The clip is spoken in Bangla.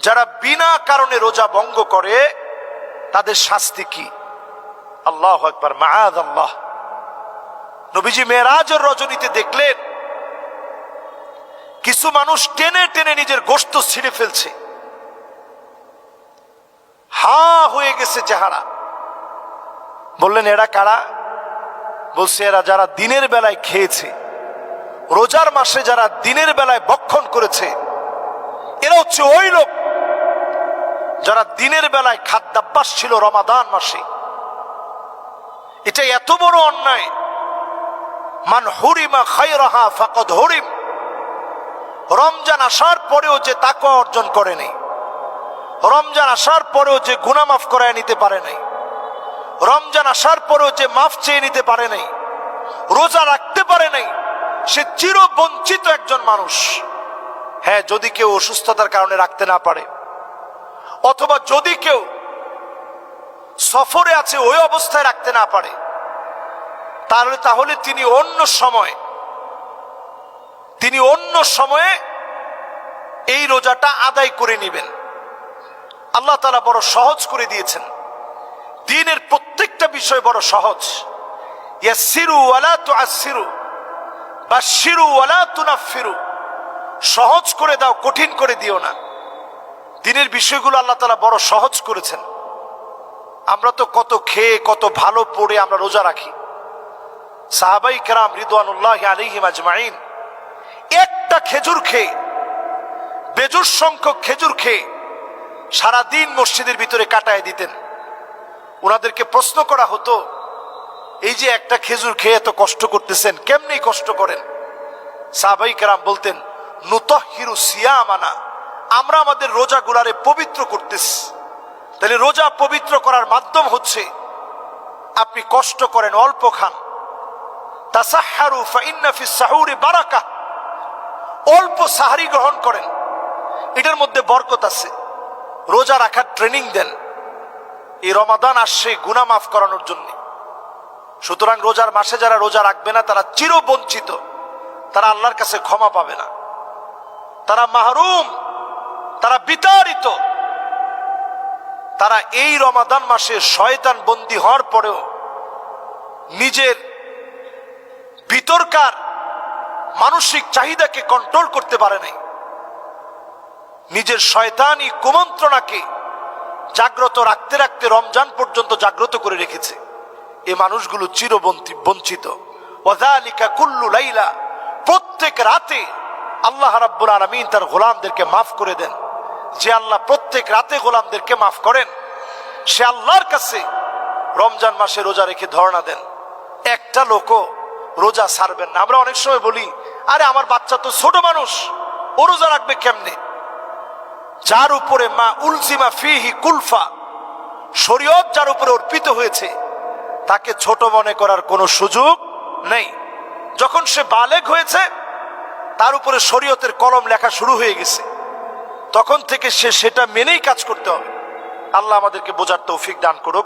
যারা বিনা কারণে রোজা ভঙ্গ করে, তাদের শাস্তি কি? আল্লাহ একবার মায়াদ আল্লাহ। নবীজি মেয়েরাজের রজনীতে দেখলেন, কিছু মানুষ টেনে টেনে নিজের গোস্ত ছিঁড়ে ফেলছে। হা হয়ে গেছে চেহারা। বললেন, এরা কারা? বলছে, এরা যারা দিনের বেলায় খেয়েছে, রোজার মাসে যারা দিনের বেলায় বক্ষণ করেছে এরা হচ্ছে ওই লোক যারা দিনের বেলায় খাদ্যাভ্যাস ছিল রমাদান মাসে। এটা এত বড় অন্যায়। মান হরিমা খাই খাইরাহা ফাকদ হরিম। রমজান আসার পরেও যে তাকে অর্জন করে নেই। রমজান আসার পরেও যে গুনাহ মাফ করায় নিতে পারে নাই। রমজান আসার পরেও যে মাফ চেয়ে নিতে পারে নাই। রোজা রাখতে পারে নাই। সে চির বঞ্চিত একজন মানুষ। হ্যাঁ যদি কেউ অসুস্থতার কারণে রাখতে না পারে, অথবা যদি কেউ সফরে আছে ওই অবস্থায় রাখতে না পারে, তাহলে তাহলে তিনি অন্য সময়, তিনি অন্য সময়ে এই রোজাটা আদায় করে নেবেন। আল্লাহ তালা বড় সহজ করে দিয়েছেন। দিনের প্রত্যেকটা বিষয় বড় সহজ। ইয়া ইয়াসিরু ওয়ালা তুআসিরু বাশিরু ওয়ালা তুনাফিরু সহজ করে দাও, কঠিন করে দিও না। দিনের বিষয়গুলো আল্লাহ তালা বড় সহজ করেছেন। আমরা তো কত খেয়ে, কত ভালো পড়ে আমরা রোজা রাখি। সাহাবাই কেরাম রিদওয়ানুল্লাহ আলিহিম আজমাইন একটা খেজুর খেয়ে বেজুর সংখ্যক খেজুর খেয়ে সারাদিন মসজিদের ভিতরে কাটায় দিতেন। ওনাদেরকে প্রশ্ন করা হতো, এই যে একটা খেজুর খেয়ে এত কষ্ট করতেছেন কেমনি কষ্ট করেন? সাহাবাই কেরাম বলতেন নুতহিরু সিয়ামানা। আমরা আমাদের রোজা গুলারে পবিত্র করতেছি। তাহলে রোজা পবিত্র করার মাধ্যম হচ্ছে আপনি কষ্ট করেন, অল্প খান। তাসাহারু ফাইন্না ফিস সাহুরি বারাকা। অল্প সাহারি গ্রহণ করেন। এটার মধ্যে বরকত আছে। রোজা রাখার ট্রেনিং দেন। এই রমাদান আসছে গুনা মাফ করানোর জন্য। সুতরাং রোজার মাসে যারা রোজা রাখবে না, তারা চির বঞ্চিত তারা আল্লাহর কাছে ক্ষমা পাবে না। তারা মাহরুম, তারা বিতাড়িত। তারা এই রমাদান মাসে শয়তান বন্দী হওয়ার পরেও নিজের ভিতরকার মানসিক চাহিদাকে কন্ট্রোল করতে পারে নাই। নিজের শয়তানি কুমন্ত্রণাকে জাগ্রত রাখতে রাখতে রমজান পর্যন্ত জাগ্রত করে রেখেছে। এ মানুষগুলো চির বঞ্চিত। কুল্লু লাইলা, প্রত্যেক রাতে আল্লাহ রাব্বুল আলামিন তার গোলামদেরকে মাফ করে দেন। যে আল্লাহ প্রত্যেক রাতে গোলামদেরকে মাফ করেন, সে আল্লাহর কাছে রমজান মাসে রোজা রেখে ধর্ণা দেন। একটা লোকও রোজা ছাড়বেন না। আমরা অনেক সময় বলি, আরে, আমার বাচ্চা তো ছোট মানুষ, ও রোজা রাখবে কেমনে? যার উপরে মা উলজিমা ফিহি কুলফা, শরীয়ত যার উপরে অর্পিত হয়েছে, তাকে ছোট মনে করার কোনো সুযোগ নেই। যখন সে বালেগ হয়েছে তার উপরে শরীয়তের কলম লেখা শুরু হয়ে গেছে। তখন থেকে সে সেটা মেনেই কাজ করতে হবে। আল্লাহ আমাদেরকে বোঝার তৌফিক দান করুক।